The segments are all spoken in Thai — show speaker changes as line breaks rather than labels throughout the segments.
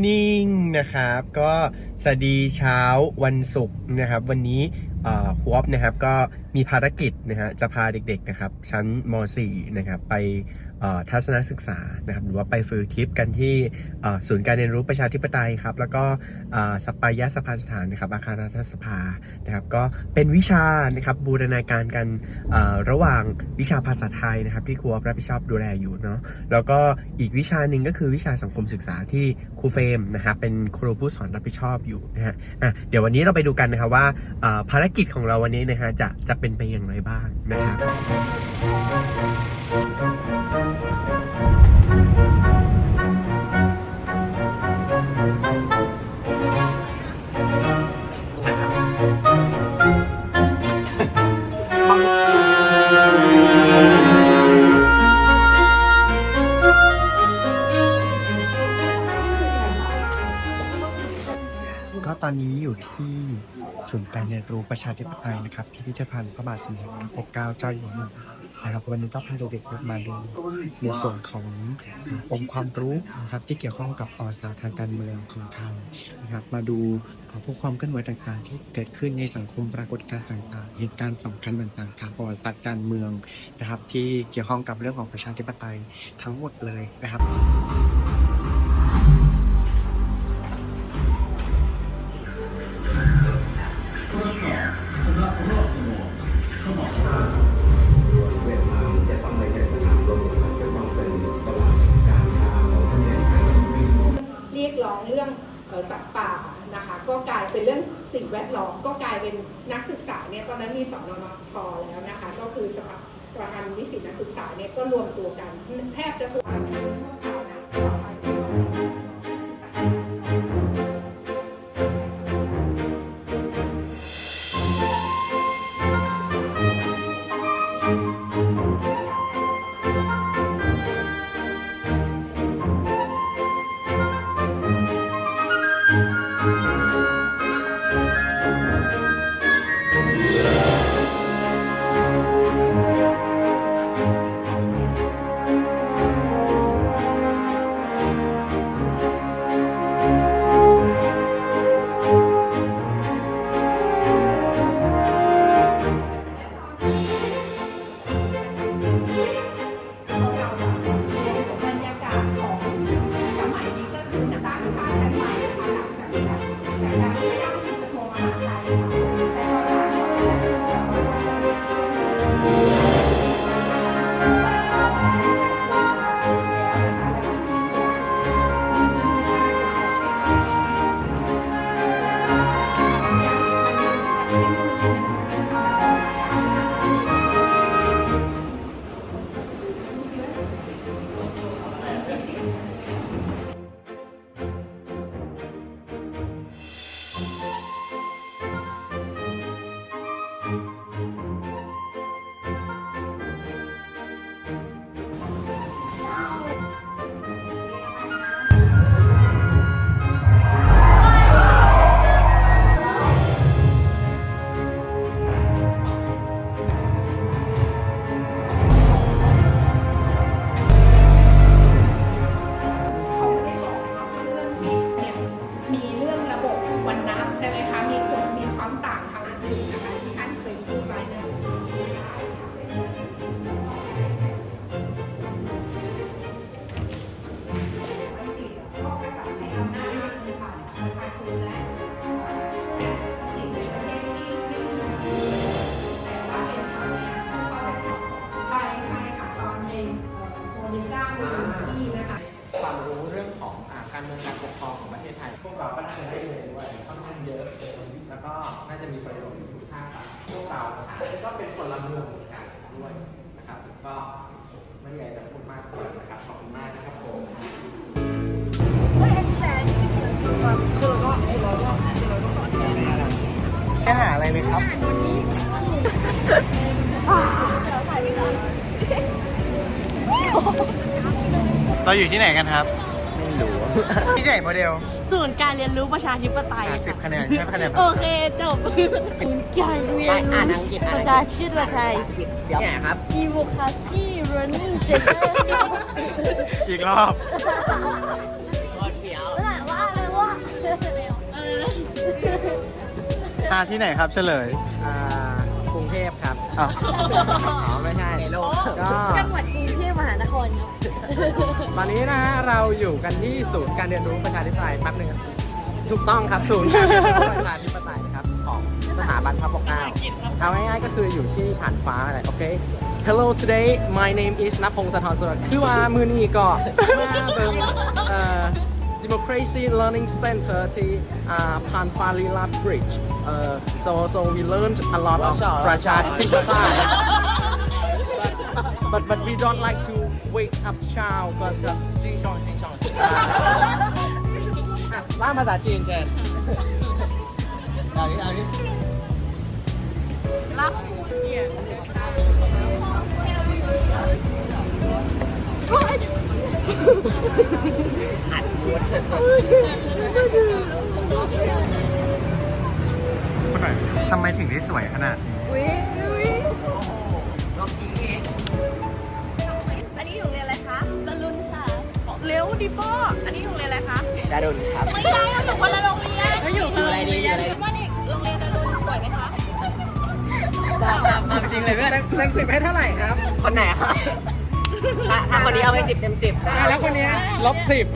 morning นะครับ ก็สวัสดีเช้าวันศุกร์นะครับ วันนี้ฮวบนะครับก็มีภารกิจนะฮะจะพาเด็กๆนะครับ ชั้นม .4 นะครับไป ทัศนศึกษานะครับหรือว่าไปฟิลทริปกันที่ศูนย์การเรียนรู้ประชาธิปไตยครับแล้วก็สปายะสภาสถานนะครับอาคารรัฐสภานะครับก็เป็นวิชานะครับบูรณาการกันระหว่างวิชาภาษาไทยนะครับที่ครูรับผิดชอบดูแลอยู่เนาะแล้วก็อีกวิชาหนึ่งก็คือวิชาสังคมศึกษาที่ครูเฟรมนะครับเป็นครูผู้สอนรับผิดชอบอยู่นะฮะะเดี๋ยววันนี้เราไปดูกันนะครับว่าภารกิจของเราวันนี้นะฮะจะจะเป็นไปอย่างไรบ้างนะครับ ก็ตอนนี้อยู่ที่ศูนย์การเรียนรู้ประชาธิปไตยนะครับ พิพิธภัณฑ์พระบาทสมเด็จพระปกเกล้าเจ้าอยู่หัว นะครับวันนี้ก็พาเด็กๆมาดูในส่วนขององค์ความรู้นะครับที่เกี่ยวข้องกับประวัติศาทางการเมืองของไทยนะครับมาดูพวกความเคลื่อนไหวต่างๆ ที่เกิดขึ้นในสังคมปรากฏการณ์ต่างๆ เหตุการณ์สำคัญต่างๆทางประวัติศาสตร์การเมืองนะครับที่เกี่ยวข้องกับเรื่องของประชาธิปไตยทั้งหมดเลยนะครับ
นิสิตนักศึ
กษาเนี่ยก็รวมตัวกันแทบจะทุกบ ใช่ไหมคะมีคน น่าจะมีป
ระโยชน์ทุกท่านครับพวกเราก็เป็นคนละเมืองเหมือนกันด้วยนะครับก็ไม่มีอะไรจะพูดมากกว่านะครับขอบคุณมากนะครับผม
ไม่หาอะไรเลยครับเราอยู่ที่ไหนกันครับ พี่ใหญ่โมเดล
ศูนย์การเรียนรู้ประชาธิปไตย
อะ10
คะ
แนนให้คะแนน
โอเคจบศูนย์การเรียนอ่านังกฤษรู้ประชาธิปไตย
เดี๋ไหนครับ
Democracy Learning Center
อีกรอบ
ว่าว่าอะไรวะเอออ่า
ที่ไหนครับเฉลย
กรุงเทพครับอ๋อไม่ใช่ก็
จังหวัดกรุงเท พมหานครครับ
ตอนนี้นะฮะเราอยู่กันที่ศูนย์การเรียนรู้ประชาธิปไตยแป๊บหนึงครับถูกต้องครับศูนย์การเรียนรู้ประชาธิปไตยนะครับของสถาบันพระปกเกล้าเอาง่ายๆก็คืออยู่ที่ผ่านฟ้าอะไรโอเค Hello today my name is นภพงศ์สะทอนสุรคือว่ามือนี้ก็มาเป็นเอ่อ Democracy Learning Center ที่อ่าผ่านฟ้าลีลา Bridge เอ่อ so so we learned a lot of ประชาธิปไตย but but we don't like to wake up child because ชิงช่องชิงช่องล่าภาษาจีนเชิญเอาดิเอาดิ
คุณหน่อยทำไมถึงได้สวยขนาดนี้
อัน เร็วดิป้ออันนี้โรงเรียนอะไรคะ
ดารุนครับ
ไม่ได้เราอยู่คนละโรงเรียนเราอยู่คนละโรงเรียนว่าเด็กโรงเรียนตะลุนสวยไหมคะ
จริงเลยเพื่อนเต็มสิบให้เท่าไหร่ครับ คนไหนครับถ้าคนนี้เอาไปสิบเต็มสิบแล้วคนนี้ลบสิบ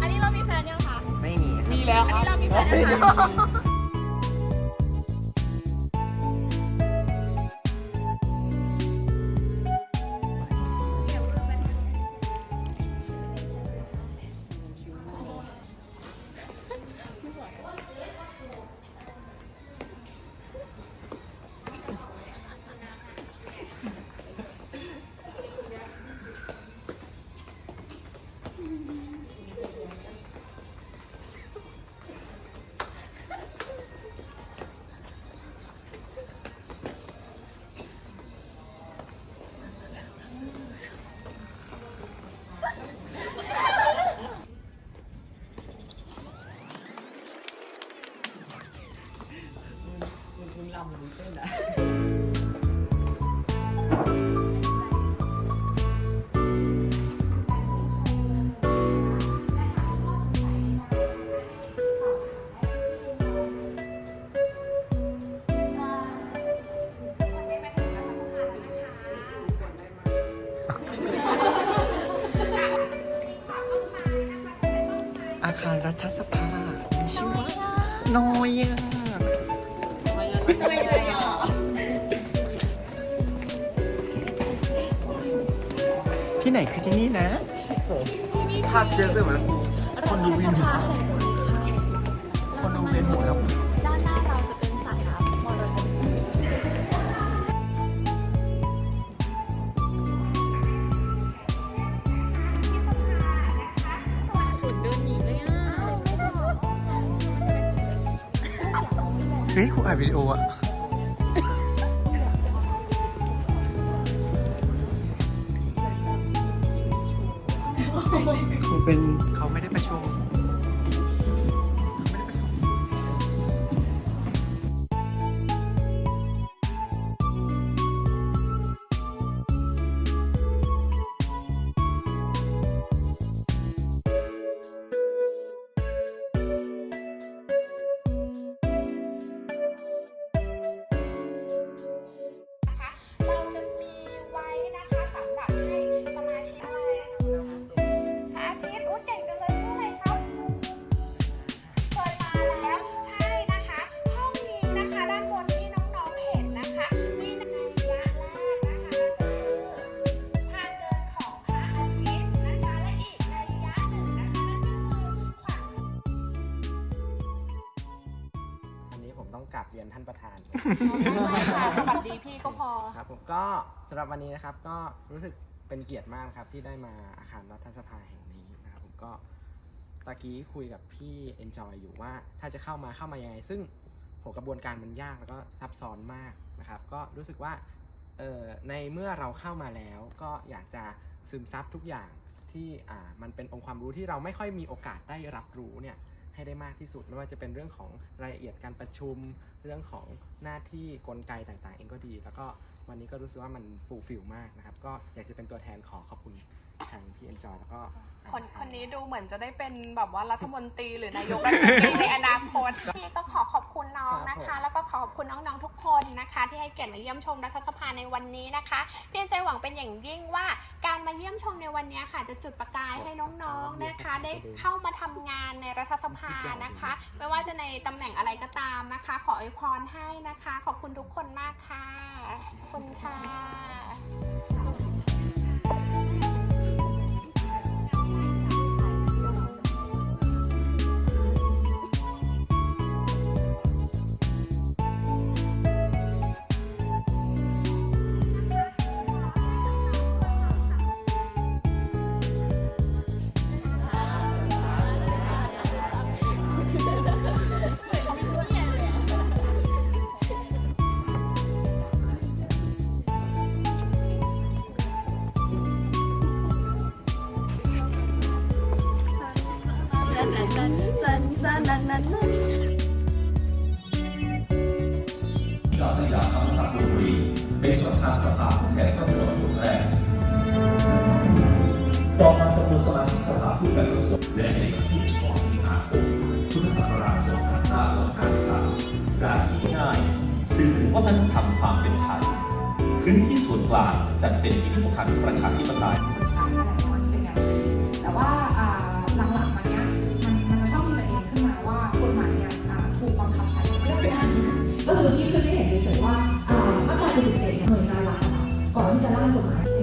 อันนี้เรามีแฟนยังคะ
ไม่มี มีแล้ว
อันนี้เรามีแฟนยังคะ
น้อยอะที่ไหนคือที่นี่นะ
ภาพเจอด้วยเหมือน
คนดูวินหัวคนดูเวียนหัวแล้ว
เฮ้
ยครูอัดวิดีโออะ ครั
บ
ผมก็
สำ
หรับวันนี้นะครับก็รู้สึกเป็นเกียรติมากครับที่ได้มาอาคารรัฐสภาแห่งนี้นะครับผมก็ตะกี้คุยกับพี่ Enjoy อยู่ว่าถ้าจะเข้ามาเข้ามายังไง ซึ่งโหกระบวนการมันยากแล้วก็ซับซ้อนมากนะครับก็รู้สึกว่าเอ่อในเมื่อเราเข้ามาแล้วก็อยากจะซึมซับทุกอย่างที่อ่ามันเป็นองค์ความรู้ที่เราไม่ค่อยมีโอกาสได้รับรู้เนี่ย ให้ได้มากที่สุด ไม่ว่าจะเป็นเรื่องของรายละเอียดการประชุม เรื่องของหน้าที่กลไกต่างๆ เองก็ดี แล้วก็วันนี้ก็รู้สึกว่ามันฟูลฟิลมากนะครับ ก็อยากจะเป็นตัวแทนขอขอบคุณ ทางพี่เอ็นจอยแล้วก็
คนคนนี้ดูเหมือนจะได้เป็นแบบว่ารัฐมนตรีหรือนายกรัฐมนตรีในอนาคต
พี่ก็ขอขอบคุณน้องนะ
ครั
คะ
บผม
แล้วก็ขอขอบคุณน้องๆทุกคนนะคะ ที่ให้เกียรติมาเยี่ยมชมรัฐสภาในวันนี้นะคะพี่ใจหวังเป็นอย่างยิ่งว่า การมาเยี่ยมชมในวันนี้ค่ะ จะจุดประกายให้น้องๆนะคะ ได้เข้ามาทำงานในรัฐสภานะคะ ไม่ว่าจะในตำแหน่งอะไรก็ตามนะคะ ขออวยพรให้นะคะ ขอบคุณทุกคนมากค่ะขอบคุณค่ะ
ยอดสยามธรรมศาสตร์บุรีเป็นประธานสภาผู้แทนราษฎรคนแรกต่อมาจำนวนสมาชิกสภาผู้แทนราษฎรและในวันที่2สิงหาคมพุทธศักราช2553การง่ายสื่อถึงวัฒนธรรมความเป็นไทยพื้นที่ส่วนกลางจัดเป็นพิพิธภัณฑ์ประชาธิปไตย
แต่ว่าามารา47เนี่ยหน่วยงานรัฐก่อนที่จะร่างกฎหมาย